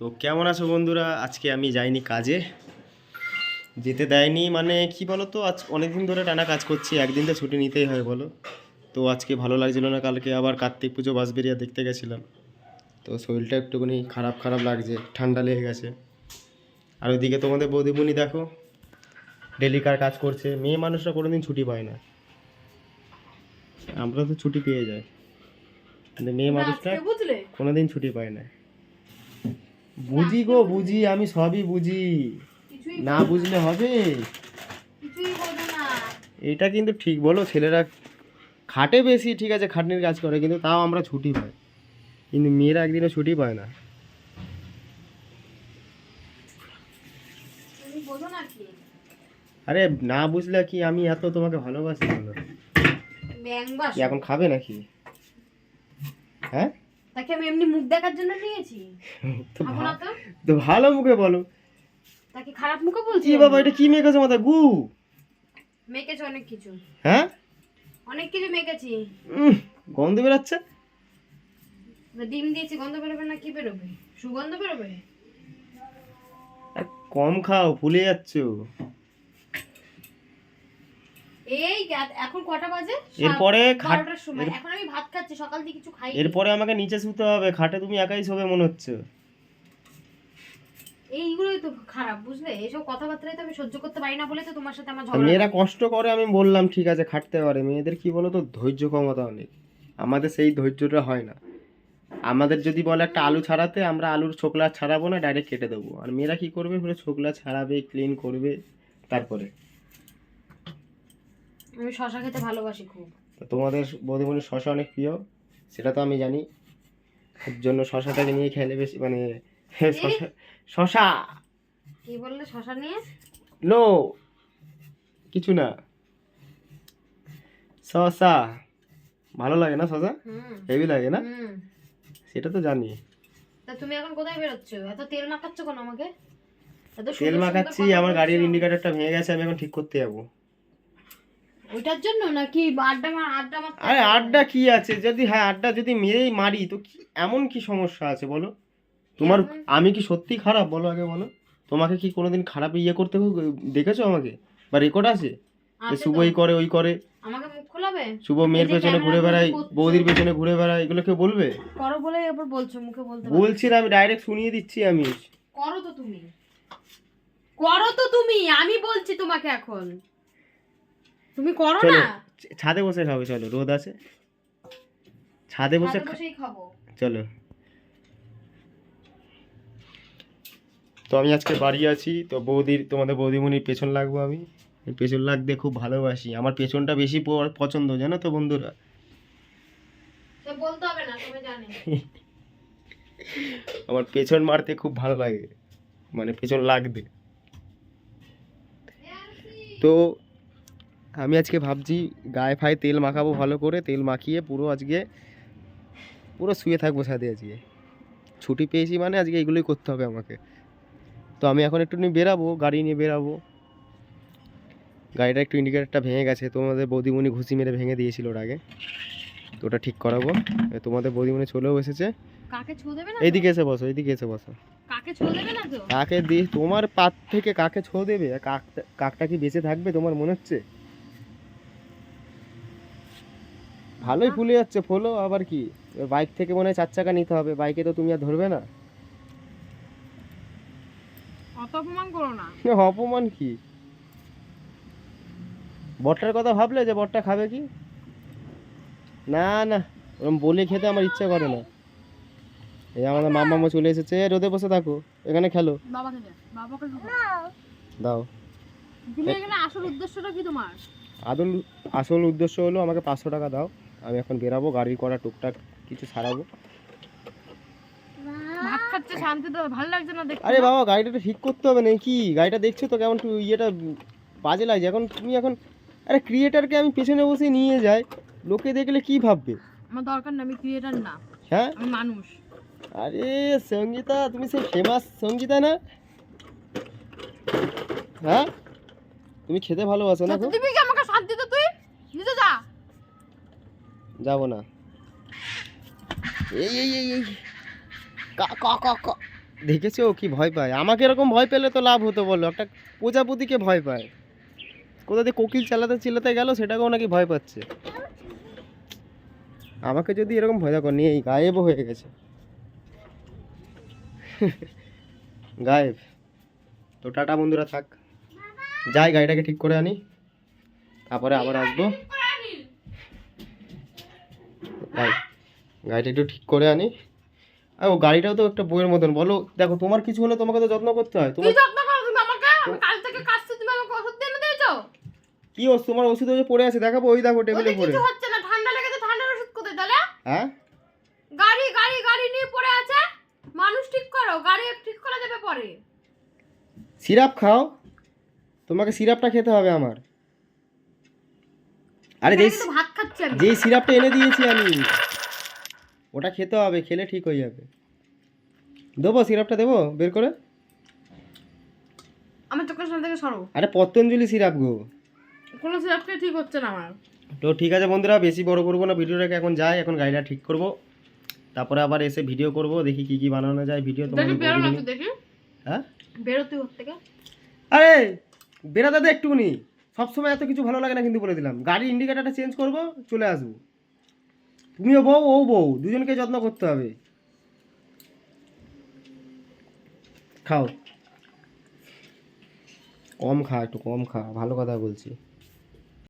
তো কেমন আছো বন্ধুরা? আজকে আমি যাইনি কাজে। যেতে দেয়নি মানে কি বলো তো আজ অনেকদিন ধরে টানা কাজ করছি একদিন তো ছুটি নিতেই হয় বলো। তো আজকে ভালো লাগছিল না কালকে আবার কার্তিক পুজো বাঁশবেরিয়া দেখতে গেছিলাম। তো শরীরটা একটুখানি খারাপ খারাপ লাগছে ঠান্ডা লেগে গেছে। আর ওইদিকে তোমাদের বৌদিমণি দেখো ডেলিকার কাজ করছে মেয়ে মানুষরা কোনোদিন ছুটি পায় না। আমরা তো ছুটি পেয়ে যাই। কিন্তু মেয়ে মানুষটা কোনোদিন ছুটি পায় না। বুঝি গো বুঝি আমি সবই বুঝি। না বুঝলে হবে? এটা কিন্তু ঠিক বলো ছেলেরা খাটে বেশি ঠিক আছে খাটনির কাজ করে কিন্তু তাও আমরা ছুটি পাই। কিন্তু মেয়েরা একদিনও ছুটি পায় না। আরে না বুঝলে কি আমি এত তোমাকে ভালোবাসি এখন খাবে নাকি? হ্যাঁ? তাকে আমি এমনি মুখ দেখার জন্য নিয়েছি? তো ভালো মুখে বলো। তাকে খারাপ মুখে বলছি কি বাবা এটা কি মেখেছো মাথা গু। মেকেছি অনেক কিছু। হ্যাঁ? অনেক কিছু মেকেছি। গন্ধ বেরাচ্ছে? ডিম দিয়েছি গন্ধ বেরোবে না কি বেরোবে? সুগন্ধ বেরোবে? কম খাও ফুলে যাচ্ছ। এই এখন কটা বাজে? এরপরে খাট বারোটার সময়। এখন আমি ভাত খাচ্ছি সকাল থেকে কিছু খাই এরপরে আমাকে নিচে শুতে হবে খাটে তুমি একাই শোবে মনে হচ্ছে। এইগুলোই তো খারাপ বুঝলে? তো আমি সহ্য করতে পারি না বলে তো তোমার সাথে আমার ঝগড়া। মেয়েরা কষ্ট করে আমি বললাম ঠিক আছে খাটতে পারে। মেয়েদের কি বলো তো ধৈর্য ক্ষমতা অনেক। আমাদের সেই ধৈর্যটা হয় না। আমাদের যদি বলে একটা আলু ছাড়াতে আমরা আলুর ছোকলা ছাড়াবো না ডাইরেক্ট কেটে দেবো। আর মেয়েরা কি করবে? পুরো ছোকলা ছাড়াবে ক্লিন করবে তারপরে। আমি শশা খেতে ভালোবাসি খুব। তো তোমাদের বৌদিমণির শশা অনেক প্রিয় সেটা তো আমি জানি। এর জন্য শশাটাকে নিয়ে খেলে বেশি মানে শশা শশা! কি বললে শশা নিয়ে? নো! কিছু না। শশা! ভালো লাগে না শশা? হুম। হেভি লাগে না? হুম। সেটা তো জানি। তা তুমি এখন কোথায় বেরোচ্ছ? এত তেল মাখাচ্ছ কেন আমাকে? তেল মাখাচ্ছি আমার গাড়ির। ইন্ডিকেটরটা ভেঙে গেছে আমি এখন ঠিক করতে যাব। ওইটার জন্য নাকি আড্ডা মার আড্ডা মার আরে আড্ডা কি আছে? যদি হ্যাঁ আড্ডা যদি মেরেই মারি তো কি এমন কি সমস্যা আছে বলো? তোমার আমি কি সত্যি খারাপ? বলো আগে বলো। তোমাকে কি কোনোদিন খারাপ ইয়ে করতে দেখেছ আমাকে? বা রেকর্ড আছে? যে শুভ এই করে ওই করে। আমাকে মুখ খোলাবে? শুভ মেয়ের পেছনে ঘুরে বেড়ায় বৌদির পেছনে ঘুরে বেড়ায় এগুলো কেউ বলবে? করো বলে এবার বলছো মুখে বলতে বলছি না আমি ডাইরেক্ট শুনিয়ে দিচ্ছি আমি। করো তো তুমি। করো তো তুমি আমি বলছি তোমাকে এখন। তুমি করো না। ছাদে বসে খাবে চলো রোদ আছে। ছাদে বসে খাব। চলো। তো আমি আজকে বাড়ি আছি তো বৌদির তোমাদের বৌদিমণির পেছন লাগবো আমি। পেছন লাগতে খুব ভালোবাসি। আমার পেছনটা বেশি পছন্দ জানো তো বন্ধুরা? বলতে হবে না তুমি জানে। আমার পেছন মারতে খুব ভালো লাগে। মানে পেছন লাগবে তো আমি আজকে ভাবছি গায়ে ফায়ে তেল মাখাবো ভালো করে তেল মাখিয়ে পুরো আজকে পুরো শুয়ে থাকব সাথে আজকে। ছুটি পেয়েছি মানে আজকে এগুলোই করতে হবে আমাকে। তো আমি এখন একটু নিয়ে বেরাবো গাড়ি নিয়ে বেরাবো। গাড়িটা একটু ইন্ডিকেটারটা ভেঙে গেছে তোমাদের বৌদিমণি ঘুষি মেরে ভেঙে দিয়েছিল ওর আগে। তো ওটা ঠিক করাবো। তোমাদের বৌদিমণি চলেও এসেছে। কাকে ছো দেবে না এইদিকে এসে বসো এইদিকে এসে বসো। কাকে ছো দেবে না তো? কাকে দিয়ে তোমার পাত থেকে কাকে ছো দেবে? কাকটা কি বেঁচে থাকবে তোমার মনে হচ্ছে? ভালোই ফুলে যাচ্ছে ফলো আবার কি? বাইক থেকে মনে হয় চার চাকা নিতে হবে বাইকে তো তুমি আর ধরবে না। অত অপমান করো না। অপমান কি? বটটার কথা ভাবলে যে বটটা খাবে কি? না না ওরকম বলে খেতে আমার ইচ্ছা করে না। এই আমাদের মাম্মামা চলে এসেছে রোদে বসে থাকো এখানে খেলো। দাও। এখানে আসল উদ্দেশ্যটা কি তোমার? আদল আসল উদ্দেশ্য হলো আমাকে পাঁচশো টাকা দাও। আমি এখন বেরাবো গাড়ির করা টুকটাক কিছু সারাবো। আরে বাবা গাড়িটা তো ঠিক করতে হবে নাকি? গাড়িটা দেখছ তো কেমন ইয়েটা বাজে লাগছে। এখন তুমি এখন আরে ক্রিয়েটারকে আমি পেছনে বসে নিয়ে যাই লোকে দেখলে কি ভাববে? আমার দরকার না আমি ক্রিয়েটার না হ্যাঁ? আমি মানুষ। আরে সঙ্গীতা তুমি সেই ফেমাস সঙ্গীতা না? হ্যাঁ? তুমি খেতে ভালোবাসো না গো? দিবি কি আমাকে শান্তিতে তুই নিতে যা যাব না। এই এই এই এই। দেখেছ কি ভয় পায়? আমাকে এরকম ভয় পেলে তো লাভ হতো বলো। একটা প্রজাপতিকে ভয় পায়। কোথা দিয়ে কোকিল চালাতে চিল্লাতে গেল সেটাকেও নাকি ভয় পাচ্ছে। আমাকে যদি এরকম ভয় দেখো নিয়ে গায়েবও হয়ে গেছে। গায়েব। তো টাটা বন্ধুরা থাক। যাই, গাড়িটাকে ঠিক করে আনি। তারপরে আবার আসব। গাড়ি গাড়িটা একটু ঠিক করে আনি। আর ও গাড়িটাও তো একটা বইয়ের মতন। বলো দেখো তোমার কিছু হলে তোমাকে তো যত্ন করতে হয়। কি তোমার যত্ন করো তুমি আমাকে? আমি কাল থেকে কাজতে তুমি আমাকে ওষুধ এনে দিয়েছ? কি ওষুধ তোমার ওষুধ ওই পড়ে আছে? দেখাবো ওই দেখো টেবিলে পড়ে। কিছু হচ্ছে না ঠান্ডা লেগেছে ঠান্ডার ওষুধ কোথায় তাহলে? হ্যাঁ? গাড়ি গাড়ি গাড়ি নিয়ে পড়ে আছে। মানুষ ঠিক করো গাড়ি ঠিক করা যাবে পরে। সিরাপ খাও। তোমাকে সিরাপটা খেতে হবে আমার। আরে যেই ভাত খাচ্ছি আমি। যেই সিরাপটা এনে দিয়েছি আমি। ওটা খেতে হবে খেলে ঠিক হয়ে যাবে। দেবো সিরাপটা দেবো? বের করে। আমার চোখের সামনে থেকে সরো আরে পতঞ্জলি সিরাপ গো। কোনো সিরাপকে ঠিক হচ্ছে না আমার। তো ঠিক আছে বন্ধুরা বেশি বড় করব না ভিডিওটাকে এখন যাই এখন গাড়িটা ঠিক করব। তারপরে আবার এসে ভিডিও করব দেখি কি কি বানানো যায় ভিডিও তোমাদের বেরো না দেখি। হ্যাঁ? বেরো তুই ওর থেকে আরে বেরাতে দে একটুকুনি সবসময় এত কিছু ভালো লাগে না কিন্তু বলে দিলাম। গাড়ির ইন্ডিকেটারটা চেঞ্জ করব, চলে আসব। তুমিও বউ, ও বউ, দুজনকে যত্ন করতে হবে। খাও। কম খা, একটু কম খা, ভালো কথা বলছি।